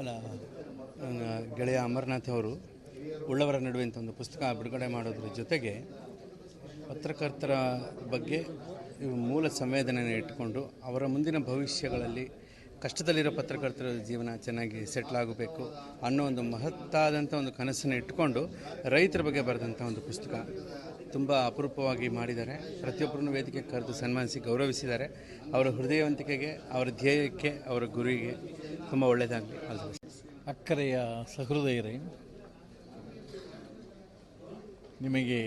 ಅಲ್ಲ ಗೆಳೆಯ ಅಮರನಾಥ್ ಅವರು ಉಳ್ಳವರ ನಡುವೆ ಅಂತ ಒಂದು ಪುಸ್ತಕ ಬಿಡುಗಡೆ ಮಾಡೋದ್ರ ಜೊತೆಗೆ ಪತ್ರಕರ್ತರ ಬಗ್ಗೆ ಮೂಲ ಸಂವೇದನೆಯನ್ನು ಇಟ್ಟುಕೊಂಡು ಅವರ ಮುಂದಿನ ಭವಿಷ್ಯಗಳಲ್ಲಿ ಕಷ್ಟದಲ್ಲಿರೋ ಪತ್ರಕರ್ತರ ಜೀವನ ಚೆನ್ನಾಗಿ ಸೆಟ್ಲ್ ಆಗಬೇಕು ಅನ್ನೋ ಒಂದು ಮಹತ್ತಾದಂಥ ಒಂದು ಕನಸನ್ನು ಇಟ್ಟುಕೊಂಡು ರೈತರ ಬಗ್ಗೆ ಬರೆದಂಥ ಒಂದು ಪುಸ್ತಕ ತುಂಬ ಅಪರೂಪವಾಗಿ ಮಾಡಿದ್ದಾರೆ. ಪ್ರತಿಯೊಬ್ಬರನ್ನು ವೇದಿಕೆ ಕರೆದು ಸನ್ಮಾನಿಸಿ ಗೌರವಿಸಿದ್ದಾರೆ. ಅವರ ಹೃದಯವಂತಿಕೆಗೆ, ಅವರ ಧ್ಯೇಯಕ್ಕೆ, ಅವರ ಗುರಿಗೆ ತುಂಬ ಒಳ್ಳೆಯದಾಗಲಿ. ಅದು ಅಕ್ಕರೆಯ ಸಹೃದಯರೇ, ನಿಮಗೆ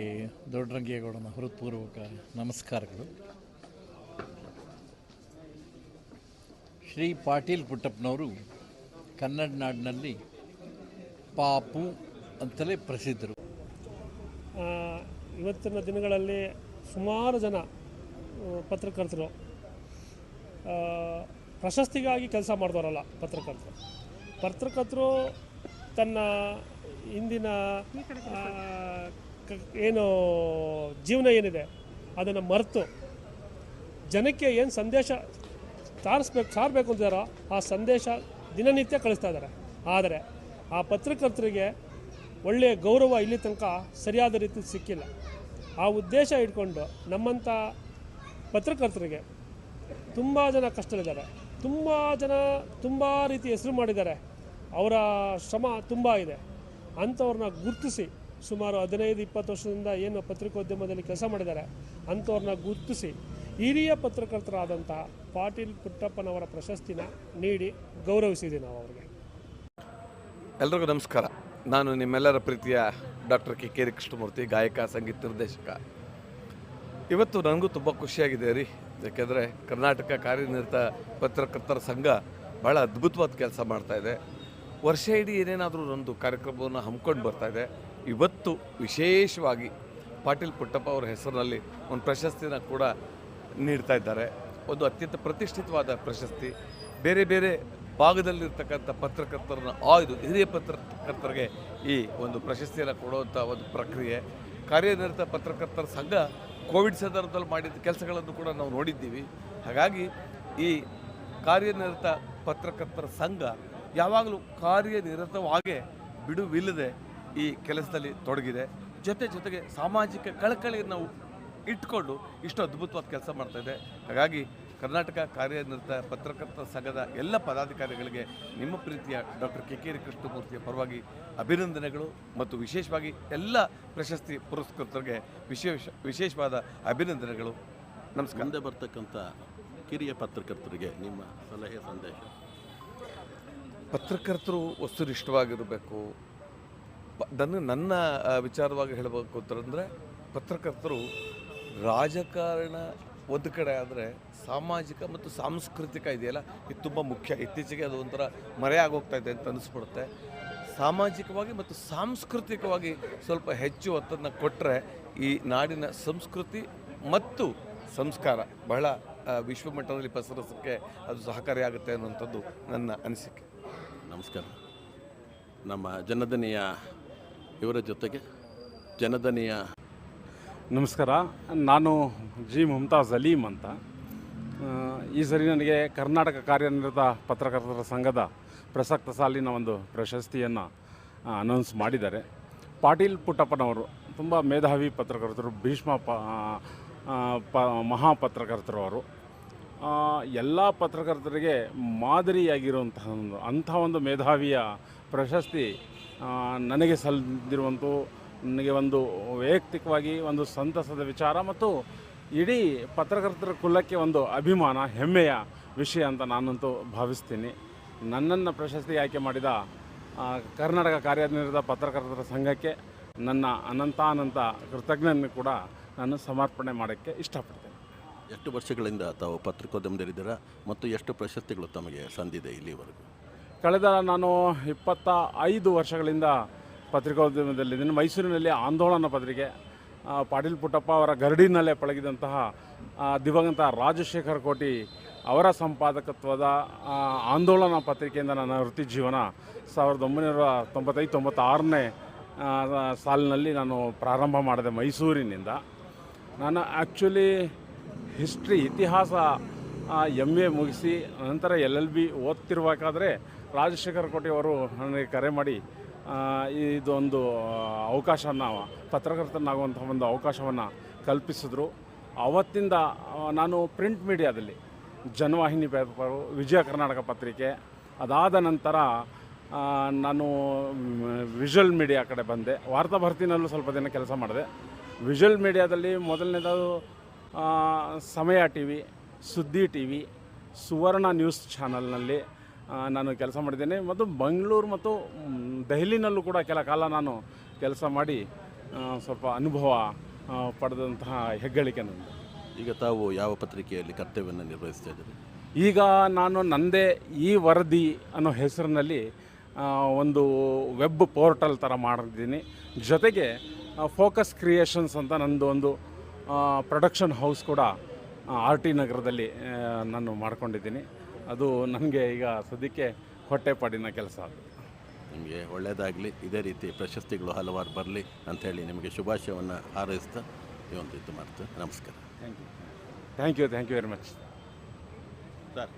ದೊಡ್ಡರಂಗೇಗೌಡನ ಹೃತ್ಪೂರ್ವಕ ನಮಸ್ಕಾರಗಳು. ಶ್ರೀ ಪಾಟೀಲ್ ಪುಟ್ಟಪ್ಪನವರು ಕನ್ನಡ ನಾಡಿನಲ್ಲಿ ಪಾಪು ಅಂತಲೇ ಪ್ರಸಿದ್ಧರು. ಇವತ್ತಿನ ದಿನಗಳಲ್ಲಿ ಸುಮಾರು ಜನ ಪತ್ರಕರ್ತರು ಪ್ರಶಸ್ತಿಗಾಗಿ ಕೆಲಸ ಮಾಡಿದವರಲ್ಲ ಪತ್ರಕರ್ತರು. ಪತ್ರಕರ್ತರು ತನ್ನ ಇಂದಿನ ಏನು ಜೀವನ ಏನಿದೆ, ಅದನ್ನು ಮರೆತು ಜನಕ್ಕೆ ಏನು ಸಂದೇಶ ಸಾರಿಸ್ಬೇಕು ಸಾರಬೇಕು ಅಂತಿದಾರೋ ಆ ಸಂದೇಶ ದಿನನಿತ್ಯ ಕಳಿಸ್ತಾ ಇದ್ದಾರೆ. ಆದರೆ ಆ ಪತ್ರಕರ್ತರಿಗೆ ಒಳ್ಳೆಯ ಗೌರವ ಇಲ್ಲಿ ತನಕ ಸರಿಯಾದ ರೀತಿ ಸಿಕ್ಕಿಲ್ಲ. ಆ ಉದ್ದೇಶ ಇಟ್ಕೊಂಡು ನಮ್ಮಂಥ ಪತ್ರಕರ್ತರಿಗೆ ತುಂಬ ಜನ ಕಷ್ಟದಲ್ಲಿದ್ದಾರೆ. ತುಂಬ ಜನ ತುಂಬ ರೀತಿ ಹೆಸರು ಮಾಡಿದ್ದಾರೆ. ಅವರ ಶ್ರಮ ತುಂಬ ಇದೆ. ಅಂಥವ್ರನ್ನ ಗುರುತಿಸಿ ಸುಮಾರು ಹದಿನೈದು, ಇಪ್ಪತ್ತು ವರ್ಷದಿಂದ ಏನು ಪತ್ರಿಕೋದ್ಯಮದಲ್ಲಿ ಕೆಲಸ ಮಾಡಿದ್ದಾರೆ, ಅಂಥವ್ರನ್ನ ಗುರುತಿಸಿ ಹಿರಿಯ ಪತ್ರಕರ್ತರಾದಂತಹ ಪಾಟೀಲ್ ಪುಟ್ಟಪ್ಪನವರ ಪ್ರಶಸ್ತಿನ ನೀಡಿ ಗೌರವಿಸಿದೆ ನಾವು ಅವರಿಗೆ. ಎಲ್ರಿಗೂ ನಮಸ್ಕಾರ. ನಾನು ನಿಮ್ಮೆಲ್ಲರ ಪ್ರೀತಿಯ ಡಾಕ್ಟರ್ ಕೆ ಕೆ ಕೃಷ್ಣಮೂರ್ತಿ, ಗಾಯಕ, ಸಂಗೀತ ನಿರ್ದೇಶಕ. ಇವತ್ತು ನನಗೂ ತುಂಬ ಖುಷಿಯಾಗಿದೆ ರೀ. ಯಾಕೆಂದರೆ ಕರ್ನಾಟಕ ಕಾರ್ಯನಿರತ ಪತ್ರಕರ್ತರ ಸಂಘ ಭಾಳ ಅದ್ಭುತವಾದ ಕೆಲಸ ಮಾಡ್ತಾ ಇದೆ. ವರ್ಷ ಇಡೀ ಏನೇನಾದರೂ ಒಂದು ಕಾರ್ಯಕ್ರಮವನ್ನು ಹಮ್ಮಿಕೊಂಡು ಇದೆ. ಇವತ್ತು ವಿಶೇಷವಾಗಿ ಪಾಟೀಲ್ ಪುಟ್ಟಪ್ಪ ಅವರ ಹೆಸರಿನಲ್ಲಿ ಒಂದು ಪ್ರಶಸ್ತಿನ ಕೂಡ ನೀಡ್ತಾ ಇದ್ದಾರೆ. ಒಂದು ಅತ್ಯಂತ ಪ್ರತಿಷ್ಠಿತವಾದ ಪ್ರಶಸ್ತಿ. ಬೇರೆ ಬೇರೆ ಭಾಗದಲ್ಲಿರ್ತಕ್ಕಂಥ ಪತ್ರಕರ್ತರನ್ನ ಆಯ್ದು ಹಿರಿಯ ಪತ್ರಕರ್ತರಿಗೆ ಈ ಒಂದು ಪ್ರಶಸ್ತಿಯನ್ನು ಕೊಡುವಂಥ ಒಂದು ಪ್ರಕ್ರಿಯೆ. ಕಾರ್ಯನಿರತ ಪತ್ರಕರ್ತರ ಸಂಘ ಕೋವಿಡ್ ಸಂದರ್ಭದಲ್ಲಿ ಮಾಡಿದ ಕೆಲಸಗಳನ್ನು ಕೂಡ ನಾವು ನೋಡಿದ್ದೀವಿ. ಹಾಗಾಗಿ ಈ ಕಾರ್ಯನಿರತ ಪತ್ರಕರ್ತರ ಸಂಘ ಯಾವಾಗಲೂ ಕಾರ್ಯನಿರತವಾಗೇ ಬಿಡುವಿಲ್ಲದೆ ಈ ಕೆಲಸದಲ್ಲಿ ತೊಡಗಿದೆ. ಜೊತೆ ಜೊತೆಗೆ ಸಾಮಾಜಿಕ ಕಳಕಳಿಯನ್ನು ಇಟ್ಕೊಂಡು ಇಷ್ಟು ಅದ್ಭುತವಾದ ಕೆಲಸ ಮಾಡ್ತಾ ಇದೆ. ಹಾಗಾಗಿ ಕರ್ನಾಟಕ ಕಾರ್ಯನಿರತ ಪತ್ರಕರ್ತರ ಸಂಘದ ಎಲ್ಲ ಪದಾಧಿಕಾರಿಗಳಿಗೆ ನಿಮ್ಮ ಪ್ರೀತಿಯ ಡಾಕ್ಟರ್ ಕೆ. ಕೆ. ಕೃಷ್ಣಮೂರ್ತಿಯ ಪರವಾಗಿ ಅಭಿನಂದನೆಗಳು ಮತ್ತು ವಿಶೇಷವಾಗಿ ಎಲ್ಲ ಪ್ರಶಸ್ತಿ ಪುರಸ್ಕೃತರಿಗೆ ವಿಶೇಷ ವಿಶೇಷವಾದ ಅಭಿನಂದನೆಗಳು. ನಮಸ್ಕಾರ. ಮುಂದೆ ಬರ್ತಕ್ಕಂಥ ಕಿರಿಯ ಪತ್ರಕರ್ತರಿಗೆ ನಿಮ್ಮ ಸಲಹೆ ಸಂದೇಶ. ಪತ್ರಕರ್ತರು ವಸ್ತುನಿಷ್ಠವಾಗಿರಬೇಕು ಪ- ನನ್ನ ನನ್ನ ವಿಚಾರವಾಗಿ ಹೇಳಬೇಕು ಅಂತಂದರೆ ಪತ್ರಕರ್ತರು ರಾಜಕಾರಣ ಒಂದು ಕಡೆ ಆದರೆ ಸಾಮಾಜಿಕ ಮತ್ತು ಸಾಂಸ್ಕೃತಿಕ ಇದೆಯಲ್ಲ, ಇದು ತುಂಬ ಮುಖ್ಯ. ಇತ್ತೀಚೆಗೆ ಅದು ಒಂಥರ ಮರೆಯಾಗೋಗ್ತಾ ಇದೆ ಅಂತ ಅನಿಸ್ಬಿಡುತ್ತೆ. ಸಾಮಾಜಿಕವಾಗಿ ಮತ್ತು ಸಾಂಸ್ಕೃತಿಕವಾಗಿ ಸ್ವಲ್ಪ ಹೆಚ್ಚು ಒತ್ತನ್ನು ಕೊಟ್ಟರೆ ಈ ನಾಡಿನ ಸಂಸ್ಕೃತಿ ಮತ್ತು ಸಂಸ್ಕಾರ ಬಹಳ ವಿಶ್ವಮಟ್ಟದಲ್ಲಿ ಪಸರಿಸೋಕ್ಕೆ ಅದು ಸಹಕಾರಿಯಾಗುತ್ತೆ ಅನ್ನುವಂಥದ್ದು ನನ್ನ ಅನಿಸಿಕೆ. ನಮಸ್ಕಾರ. ನಮ್ಮ ಜನದನಿಯ ಇವರ ಜೊತೆಗೆ ಜನದನಿಯ ನಮಸ್ಕಾರ. ನಾನು ಜಿ ಮುಮ್ತಾಜ್ ಅಲೀಂ ಅಂತ. ಈ ಸರಿ ನನಗೆ ಕರ್ನಾಟಕ ಕಾರ್ಯನಿರತ ಪತ್ರಕರ್ತರ ಸಂಘದ ಪ್ರಸಕ್ತ ಸಾಲಿನ ಒಂದು ಪ್ರಶಸ್ತಿಯನ್ನು ಅನೌನ್ಸ್ ಮಾಡಿದ್ದಾರೆ. ಪಾಟೀಲ್ ಪುಟ್ಟಪ್ಪನವರು, ತುಂಬ ಮೇಧಾವಿ ಪತ್ರಕರ್ತರು, ಭೀಷ್ಮ ಪ ಪ, ಮಹಾಪತ್ರಕರ್ತರು ಅವರು. ಎಲ್ಲ ಪತ್ರಕರ್ತರಿಗೆ ಮಾದರಿಯಾಗಿರುವಂತಹ ಒಂದು, ಅಂಥ ಒಂದು ಮೇಧಾವಿಯ ಪ್ರಶಸ್ತಿ ನನಗೆ ಸಲ್ಲಿದಿರುವಂಥ ನನಗೆ ಒಂದು ವೈಯಕ್ತಿಕವಾಗಿ ಒಂದು ಸಂತಸದ ವಿಚಾರ ಮತ್ತು ಇಡೀ ಪತ್ರಕರ್ತರ ಕುಲಕ್ಕೆ ಒಂದು ಅಭಿಮಾನ ಹೆಮ್ಮೆಯ ವಿಷಯ ಅಂತ ನಾನಂತೂ ಭಾವಿಸ್ತೀನಿ. ನನ್ನನ್ನು ಪ್ರಶಸ್ತಿ ಆಯ್ಕೆ ಮಾಡಿದ ಕರ್ನಾಟಕ ಕಾರ್ಯನಿರತ ಪತ್ರಕರ್ತರ ಸಂಘಕ್ಕೆ ನನ್ನ ಅನಂತಾನಂತ ಕೃತಜ್ಞನ್ನು ಕೂಡ ನಾನು ಸಮರ್ಪಣೆ ಮಾಡೋಕ್ಕೆ ಇಷ್ಟಪಡ್ತೇನೆ. ಎಷ್ಟು ವರ್ಷಗಳಿಂದ ತಾವು ಪತ್ರಿಕೋದ್ಯಮದಲ್ಲಿದ್ದೀರಾ ಮತ್ತು ಎಷ್ಟು ಪ್ರಶಸ್ತಿಗಳು ತಮಗೆ ಸಂದಿದೆ ಇಲ್ಲಿವರೆಗೂ? ಕಳೆದ ನಾನು ಇಪ್ಪತ್ತ ಐದು ವರ್ಷಗಳಿಂದ ಪತ್ರಿಕೋದ್ಯಮದಲ್ಲಿದ್ದೀನಿ ಮೈಸೂರಿನಲ್ಲಿ ಆಂದೋಲನ ಪತ್ರಿಕೆ ಪಾಟೀಲ್ ಪುಟ್ಟಪ್ಪ ಅವರ ಗರಡಿನಲ್ಲೇ ಪಳಗಿದಂತಹ ದಿವಂಗತ ರಾಜಶೇಖರ್ ಕೋಟಿ ಅವರ ಸಂಪಾದಕತ್ವದ ಆಂದೋಲನ ಪತ್ರಿಕೆಯಿಂದ ನನ್ನ ವೃತ್ತಿ ಜೀವನ ಸಾವಿರದ ಒಂಬೈನೂರ ತೊಂಬತ್ತೈದು, ತೊಂಬತ್ತಾರನೇ ಸಾಲಿನಲ್ಲಿ ನಾನು ಪ್ರಾರಂಭ ಮಾಡಿದೆ ಮೈಸೂರಿನಿಂದ. ನಾನು ಆ್ಯಕ್ಚುಲಿ ಹಿಸ್ಟ್ರಿ ಇತಿಹಾಸ ಎಂ ಎ ಮುಗಿಸಿ, ನಂತರ ಎಲ್ ಎಲ್ ಬಿ ಓದ್ತಿರ್ಬೇಕಾದ್ರೆ ರಾಜಶೇಖರ್ ಕೋಟಿ ಅವರು ನನಗೆ ಕರೆ ಮಾಡಿ ಇದೊಂದು ಅವಕಾಶನ ಪತ್ರಕರ್ತನಾಗುವಂಥ ಒಂದು ಅವಕಾಶವನ್ನು ಕಲ್ಪಿಸಿದ್ರು. ಅವತ್ತಿಂದ ನಾನು ಪ್ರಿಂಟ್ ಮೀಡಿಯಾದಲ್ಲಿ ಜನವಾಹಿನಿ ಪೇಪರು, ವಿಜಯ ಕರ್ನಾಟಕ ಪತ್ರಿಕೆ, ಅದಾದ ನಂತರ ನಾನು ವಿಜುವಲ್ ಮೀಡಿಯಾ ಕಡೆ ಬಂದೆ. ವಾರ್ತಾಭರ್ತಿನಲ್ಲೂ ಸ್ವಲ್ಪ ದಿನ ಕೆಲಸ ಮಾಡಿದೆ. ವಿಜುವಲ್ ಮೀಡಿಯಾದಲ್ಲಿ ಮೊದಲನೇದಾದ್ರು ಸಮಯ ಟಿ ವಿ ಸುದ್ದಿ ಟಿ ವಿ ಸುವರ್ಣ ನ್ಯೂಸ್ ಚಾನಲ್ನಲ್ಲಿ ನಾನು ಕೆಲಸ ಮಾಡಿದ್ದೇನೆ ಮತ್ತು ಬೆಂಗಳೂರು ಮತ್ತು ದೆಹಲಿನಲ್ಲೂ ಕೂಡ ಕೆಲ ಕಾಲ ನಾನು ಕೆಲಸ ಮಾಡಿ ಸ್ವಲ್ಪ ಅನುಭವ ಪಡೆದಂತಹ ಹೆಗ್ಗಳಿಕೆ ನಂದು. ಈಗ ತಾವು ಯಾವ ಪತ್ರಿಕೆಯಲ್ಲಿ ಕರ್ತವ್ಯವನ್ನು ನಿರ್ವಹಿಸ್ತಾ ಇದ್ದೀರಿ? ಈಗ ನಾನು ನಂದೇ ಈ ವರದಿ ಅನ್ನೋ ಹೆಸರಿನಲ್ಲಿ ಒಂದು ವೆಬ್ ಪೋರ್ಟಲ್ ಥರ ಮಾಡಿದ್ದೀನಿ. ಜೊತೆಗೆ ಫೋಕಸ್ ಕ್ರಿಯೇಷನ್ಸ್ ಅಂತ ನಂದು ಒಂದು ಪ್ರೊಡಕ್ಷನ್ ಹೌಸ್ ಕೂಡ ಆರ್ ಟಿ ನಗರದಲ್ಲಿ ನಾನು ಮಾಡ್ಕೊಂಡಿದ್ದೀನಿ. ಅದು ನನಗೆ ಈಗ ಸದ್ಯಕ್ಕೆ ಹೊಟ್ಟೆಪಾಡಿನ ಕೆಲಸ. ಅದು ನಿಮಗೆ ಒಳ್ಳೆಯದಾಗಲಿ ಇದೇ ರೀತಿ ಪ್ರಶಸ್ತಿಗಳು ಹಲವಾರು ಬರಲಿ ಅಂಥೇಳಿ ನಿಮಗೆ ಶುಭಾಶಯವನ್ನು ಹಾರೈಸ್ತಾ ಈ ಒಂದು ಇದು ಮಾಡ್ತೇವೆ ನಮಸ್ಕಾರ. Thank you thank you thank you very much sir